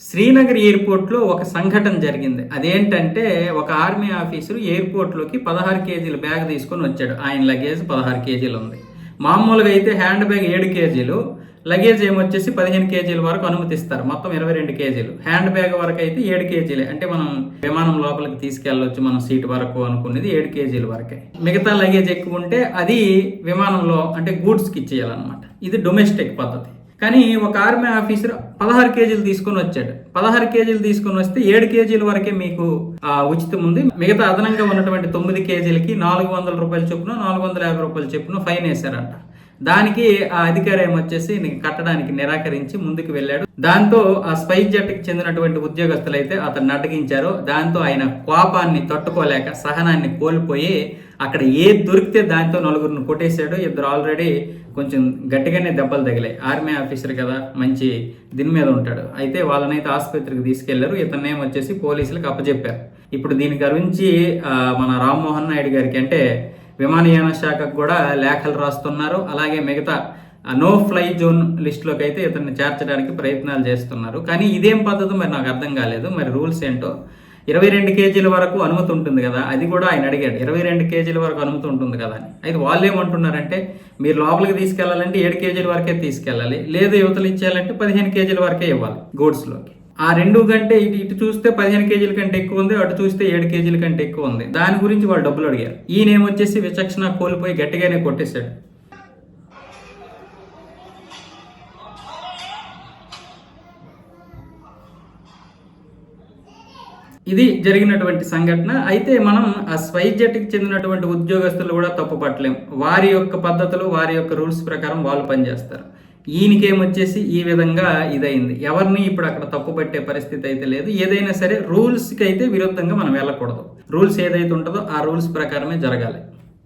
శ్రీనగర్ ఎయిర్పోర్ట్లో ఒక సంఘటన జరిగింది. అదేంటంటే ఒక ఆర్మీ ఆఫీసరు ఎయిర్పోర్ట్లోకి పదహారు కేజీల బ్యాగ్ తీసుకొని వచ్చాడు. ఆయన లగేజ్ పదహారు కేజీలు ఉంది. మామూలుగా అయితే హ్యాండ్ బ్యాగ్ ఏడు కేజీలు లగేజ్ ఏమొచ్చేసి పదిహేను కేజీల వరకు అనుమతిస్తారు. మొత్తం ఇరవై రెండు కేజీలు. హ్యాండ్ బ్యాగ్ వరకు అయితే ఏడు కేజీలే. అంటే మనం విమానం లోపలికి తీసుకెళ్ళవచ్చు మనం సీట్ వరకు అనుకునేది ఏడు కేజీల వరకే. మిగతా లగేజ్ ఎక్కువ ఉంటే అది విమానంలో అంటే గూడ్స్కి ఇచ్చేయాలన్నమాట. ఇది డొమెస్టిక్ పద్ధతి. కానీ ఒక ఆర్మీ ఆఫీసర్ పదహారు కేజీలు తీసుకొని వచ్చాడు. పదహారు కేజీలు తీసుకొని వస్తే ఏడు కేజీల వరకే మీకు ఉచితం ఉంది. మిగతా అదనంగా ఉన్నటువంటి తొమ్మిది కేజీలకి నాలుగు వందల రూపాయలు చొప్పున నాలుగు వందల యాభై రూపాయలు చొప్పున ఫైన్ వేశారంట. దానికి ఆ అధికారి ఏమొచ్చేసి నీకు కట్టడానికి నిరాకరించి ముందుకు వెళ్ళాడు. దాంతో ఆ స్పైస్ జట్టుకి చెందినటువంటి ఉద్యోగస్తులైతే అతను అడ్డగించారు. దాంతో ఆయన కోపాన్ని తట్టుకోలేక సహనాన్ని కోల్పోయి అక్కడ ఏది దొరికితే దాంతో నలుగురిని కొట్టేశాడు ఇద్దరు ఆల్రెడీ కొంచెం గట్టిగానే దెబ్బలు తగిలాయి. ఆర్మీ ఆఫీసర్ కదా మంచి దీని మీద ఉంటాడు. అయితే వాళ్ళనైతే ఆసుపత్రికి తీసుకెళ్ళారు. ఇతనేం వచ్చేసి పోలీసులకు అప్పచెప్పారు ఇప్పుడు దీని గురించి మన రామ్మోహన్ నాయుడు గారికి అంటే విమానయాన శాఖకు కూడా లేఖలు రాస్తున్నారు. అలాగే మిగతా నో ఫ్లై జోన్ లిస్టులోకి అయితే ఇతన్ని చేర్చడానికి ప్రయత్నాలు చేస్తున్నారు. కానీ ఇదేం పద్ధతి మరి నాకు అర్థం కాలేదు. మరి రూల్స్ ఏంటో ఇరవై రెండు కేజీల వరకు అనుమతి ఉంటుంది కదా అది కూడా ఆయన అడిగాడు. ఇరవై రెండు కేజీల వరకు అనుమతి ఉంటుంది కదా అని. అయితే వాళ్ళు ఏమంటున్నారంటే మీరు లోపలికి తీసుకెళ్ళాలంటే ఏడు కేజీల వరకే తీసుకెళ్ళాలి లేదు యువతలు ఇచ్చేయాలంటే పదిహేను కేజీల వరకే ఇవ్వాలి గూడ్స్లోకి. ఆ రెండు కంటే ఇటు ఇటు చూస్తే పదిహేను కేజీల కంటే ఎక్కువ ఉంది అటు చూస్తే ఏడు కేజీల కంటే ఎక్కువ ఉంది. దాని గురించి వాళ్ళు డబ్బులు అడిగారు. ఈయన ఏమొచ్చేసి విచక్షణ కోల్పోయి గట్టిగానే కొట్టేశాడు. ఇది జరిగినటువంటి సంఘటన. అయితే మనం ఆ స్పైస్ చెందినటువంటి ఉద్యోగస్తులు కూడా తప్పుపట్టలేం. వారి యొక్క పద్ధతులు వారి యొక్క రూల్స్ ప్రకారం వాళ్ళు పనిచేస్తారు. ఈయనకేమొచ్చేసి ఈ విధంగా ఇదైంది. ఎవరిని ఇప్పుడు అక్కడ తప్పు పట్టే పరిస్థితి అయితే లేదు. ఏదైనా సరే రూల్స్కి అయితే విరుద్ధంగా మనం వెళ్ళకూడదు. రూల్స్ ఏదైతే ఉంటుందో ఆ రూల్స్ ప్రకారమే జరగాలి.